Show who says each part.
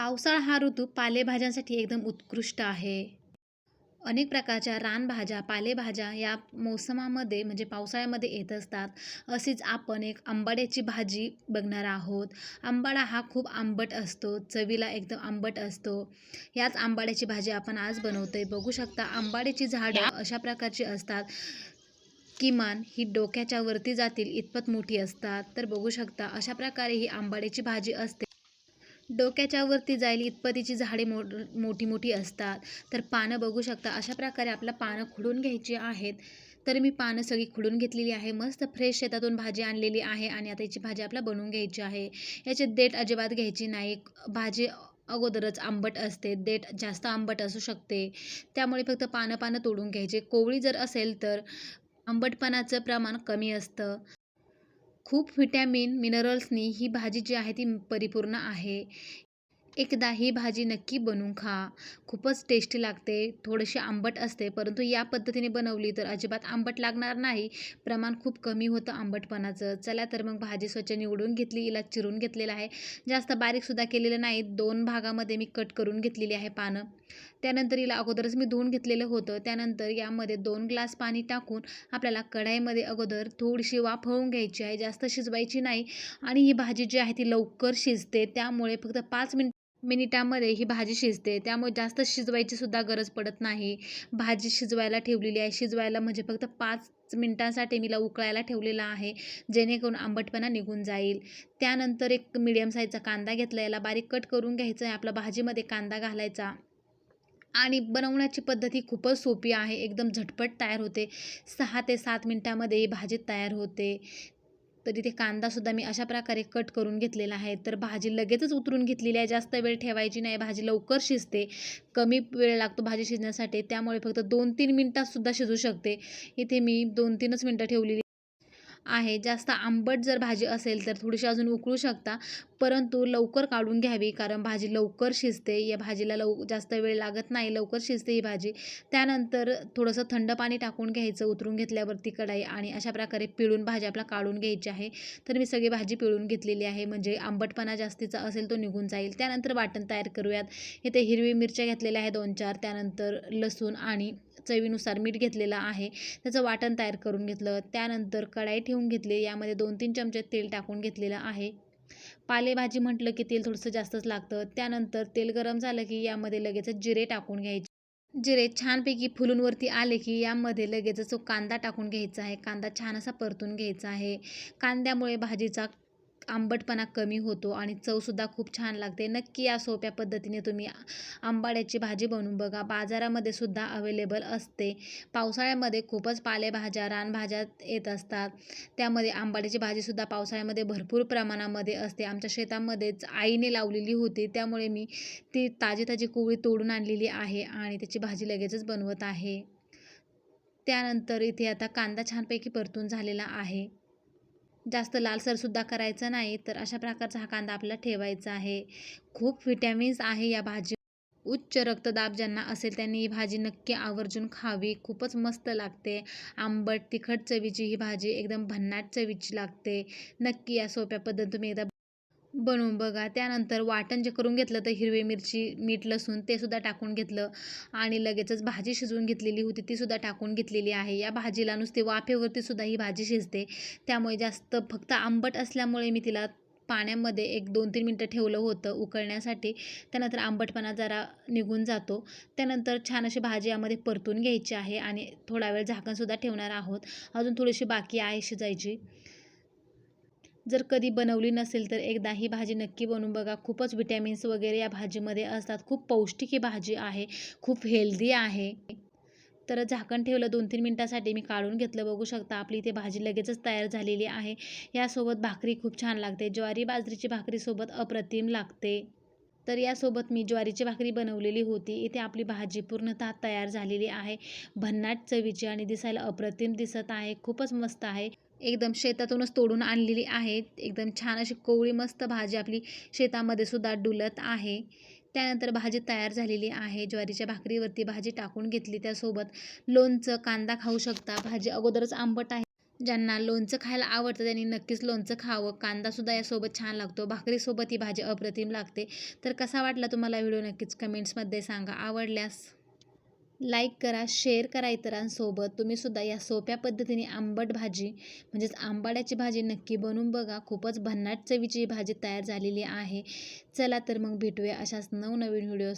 Speaker 1: पावसाळा हा ऋतू पालेभाज्यांसाठी एकदम उत्कृष्ट आहे. अनेक प्रकारच्या रानभाज्या पालेभाज्या या मोसमामध्ये म्हणजे पावसाळ्यामध्ये येत असतात. अशीच आपण एक आंबाड्याची भाजी बघणार आहोत. आंबाडा हा खूप आंबट असतो चवीला एकदम आंबट असतो. याच आंबाड्याची भाजी आपण आज बनवतोय. बघू शकता आंबाड्याची झाडं अशा प्रकारची असतात. किमान ही डोक्याच्या वरती जातील इतपत मोठी असतात. तर बघू शकता अशा प्रकारे ही आंबाड्याची भाजी असते. डोक्याच्या वरती जाईल इतपतीची झाडे मो मोठी मोठी असतात. तर पानं बघू शकता अशा प्रकारे आपलं पानं खुडून घ्यायची आहेत. तर मी पानं सगळी खुडून घेतलेली आहे. मस्त फ्रेश शेतातून भाजी आणलेली आहे आणि आता याची भाजी आपला बनवून घ्यायची आहे. याची देठ अजिबात घ्यायची नाही. भाजी अगोदरच आंबट असते. देठ जास्त आंबट असू शकते. त्यामुळे फक्त पानं पानं तोडून घ्यायचे. कोवळी जर असेल तर आंबटपणाचं प्रमाण कमी असतं. खूप व्हिटॅमिन मिनरल्सनी ही भाजी जी आहे ती परिपूर्ण आहे. एकदा ही भाजी नक्की बनवून खा. खूपच टेस्टी लागते. थोडीशी आंबट असते परंतु या पद्धतीने बनवली तर अजिबात आंबट लागणार नाही. प्रमाण खूप कमी होतं आंबटपणाचं. चला तर मग भाजी स्वच्छ निवडून घेतली हिला चिरून घेतलेलं आहे. जास्त बारीकसुद्धा केलेलं नाही. दोन भागामध्ये मी कट करून घेतलेली आहे पानं. त्यानंतर हिला अगोदरच मी धुवून घेतलेलं होतं. त्यानंतर यामध्ये दोन ग्लास पाणी टाकून आपल्याला कढाईमध्ये अगोदर थोडीशी वाफवून घ्यायची आहे. जास्त शिजवायची नाही. आणि ही भाजी जी आहे ती लवकर शिजते. त्यामुळे फक्त पाच मिनिट मिनिटामध्ये ही भाजी शिजते. त्यामुळे जास्त शिजवायची सुद्धा गरज पडत नाही. भाजी शिजवायला ठेवलेली आहे. शिजवायला म्हणजे फक्त पाच मिनटांसाठी मीला उकळायला ठेवलेला आहे. जेणेकरून आंबटपणा निघून जाईल. त्यानंतर एक मिडियम साईजचा कांदा घेतला. याला बारीक कट करून घ्यायचा आहे. आपला भाजीमध्ये कांदा घालायचा. आणि बनवण्याची पद्धत ही खूपच सोपी आहे. एकदम झटपट तयार होते. सहा ते सात मिनटामध्ये ही भाजी तयार होते. तर इथे कांदासुद्धा मी अशा प्रकारे कट करून घेतलेला आहे. तर भाजी लगेचच उतरून घेतलेली आहे. जास्त वेळ ठेवायची नाही. भाजी लवकर शिजते. कमी वेळ लागतो भाजी शिजण्यासाठी. त्यामुळे फक्त दोन तीन मिनटातसुद्धा शिजू शकते. इथे मी दोन तीनच मिनटं ठेवलेली आहे. जास्त आंबट जर भाजी असेल तर थोडीशी अजून उकळू शकता. परंतु लवकर काढून घ्यावी कारण भाजी लवकर शिजते. या भाजीला लव जास्त वेळ लागत नाही. लवकर शिजते ही भाजी. त्यानंतर थोडंसं थंड पाणी टाकून घ्यायचं. उतरून घेतल्यावरती कढाई आणि अशा प्रकारे पिळून भाजी आपला काढून घ्यायची आहे. तर मी सगळी भाजी पिळून घेतलेली आहे. म्हणजे आंबटपणा जास्तीचा असेल तो निघून जाईल. त्यानंतर वाटण तयार करूयात. इथे हिरवी मिरच्या घेतलेल्या आहे दोन चार त्यानंतर लसूण आणि चवीनुसार मीठ घेतलेलं आहे. त्याचं वाटण तयार करून घेतलं. त्यानंतर कढाई ठेवून घेतली. यामध्ये दोन तीन चमचे तेल टाकून घेतलेलं आहे. पालेभाजी म्हटलं की तेल थोडंसं जास्तच लागतं. त्यानंतर तेल गरम झालं की यामध्ये लगेचच जिरे टाकून घ्यायचे. जिरे छानपैकी फुलूनवरती आले की यामध्ये लगेचच तो कांदा टाकून घ्यायचा आहे. कांदा छान असा परतून घ्यायचा आहे. कांद्यामुळे भाजीचा आंबटपणा कमी होतो आणि चवसुद्धा खूप छान लागते. नक्की या सोप्या पद्धतीने तुम्ही आंबाड्याची भाजी बनवून बघा. बाजारामध्ये सुद्धा अवेलेबल असते. पावसाळ्यामध्ये खूपच पालेभाज्या रानभाज्या येत असतात. त्यामध्ये आंबाड्याची भाजीसुद्धा पावसाळ्यामध्ये भरपूर प्रमाणामध्ये असते. आमच्या शेतामध्येच आईने लावलेली होती. त्यामुळे मी ती ताजी ताजी कोवळी तोडून आणलेली आहे आणि त्याची भाजी लगेचच बनवत आहे. त्यानंतर इथे आता कांदा छानपैकी परतून झालेला आहे. जास्त लालसरसुद्धा करायचं नाही तर अशा प्रकारचा हा कांदा आपल्याला ठेवायचा आहे. खूप व्हिटॅमिन्स आहे या भाजी. उच्च रक्तदाब ज्यांना असेल त्यांनी ही भाजी नक्की आवर्जून खावी. खूपच मस्त लागते. आंबट तिखट चवीची ही भाजी एकदम भन्नाट चवीची लागते. नक्की या सोप्या पद्धतीने तुम्ही एकदा बनवून बघा. त्यानंतर वाटण जे करून घेतलं तर हिरवी मिरची मीठ लसूण ते सुद्धा टाकून घेतलं. आणि लगेचच भाजी शिजवून घेतलेली होती ती सुद्धा टाकून घेतलेली आहे. या भाजीला नुसती वाफेवरती सुद्धा ही भाजी शिजते. त्यामुळे जास्त फक्त आंबट असल्यामुळे मी तिला पाण्यामध्ये एक दोन तीन मिनटं ठेवलं होतं उकळण्यासाठी. त्यानंतर आंबटपणा जरा निघून जातो. त्यानंतर छान अशी भाजी यामध्ये परतून घ्यायची आहे आणि थोडा वेळ झाकणसुद्धा ठेवणार आहोत. अजून थोडीशी बाकी आहे शिजायची. जर कधी बनवली नसेल तर एकदा ही भाजी नक्की बनवून बघा. खूपच विटॅमिन्स वगैरे या भाजीमध्ये असतात. खूप पौष्टिक ही भाजी आहे. खूप हेल्दी आहे. तर झाकण ठेवलं दोन तीन मिनटासाठी मी काढून घेतलं. बघू शकता आपली इथे भाजी लगेचच तयार झालेली आहे. यासोबत भाकरी खूप छान लागते. ज्वारी बाजरीची भाकरीसोबत अप्रतिम लागते. तर यासोबत मी ज्वारीची भाकरी बनवलेली होती. इथे आपली भाजी पूर्णतः तयार झालेली आहे. भन्नाट चवीची आणि दिसायला अप्रतिम दिसत आहे. खूपच मस्त आहे. एकदम शेतातूनच तोडून आणलेली आहे. एकदम छान अशी कोवळी मस्त भाजी आपली शेतामध्ये सुद्धा डुलत आहे. त्यानंतर भाजी तयार झालेली आहे. ज्वारीच्या भाकरीवरती भाजी टाकून घेतली. त्यासोबत लोणचं कांदा खाऊ शकता. भाजी अगोदरच आंबट आहे. ज्यांना लोणचं खायला आवडतं त्यांनी नक्कीच लोणचं खावं. कांदासुद्धा यासोबत छान लागतो. भाकरीसोबत ही भाजी अप्रतिम लागते. तर कसा वाटला तुम्हाला व्हिडिओ? नक्कीच कमेंट्समध्ये सांगा. आवडल्यास लाईक करा शेअर करा इतरांसोबत. तुम्हीसुद्धा या सोप्या पद्धतीने आंबट भाजी म्हणजेच आंबाड्याची भाजी नक्की बनवून बघा. खूपच भन्नाट चवीची भाजी तयार झालेली आहे. चला तर मग भेटूया अशाच नवनवीन व्हिडिओ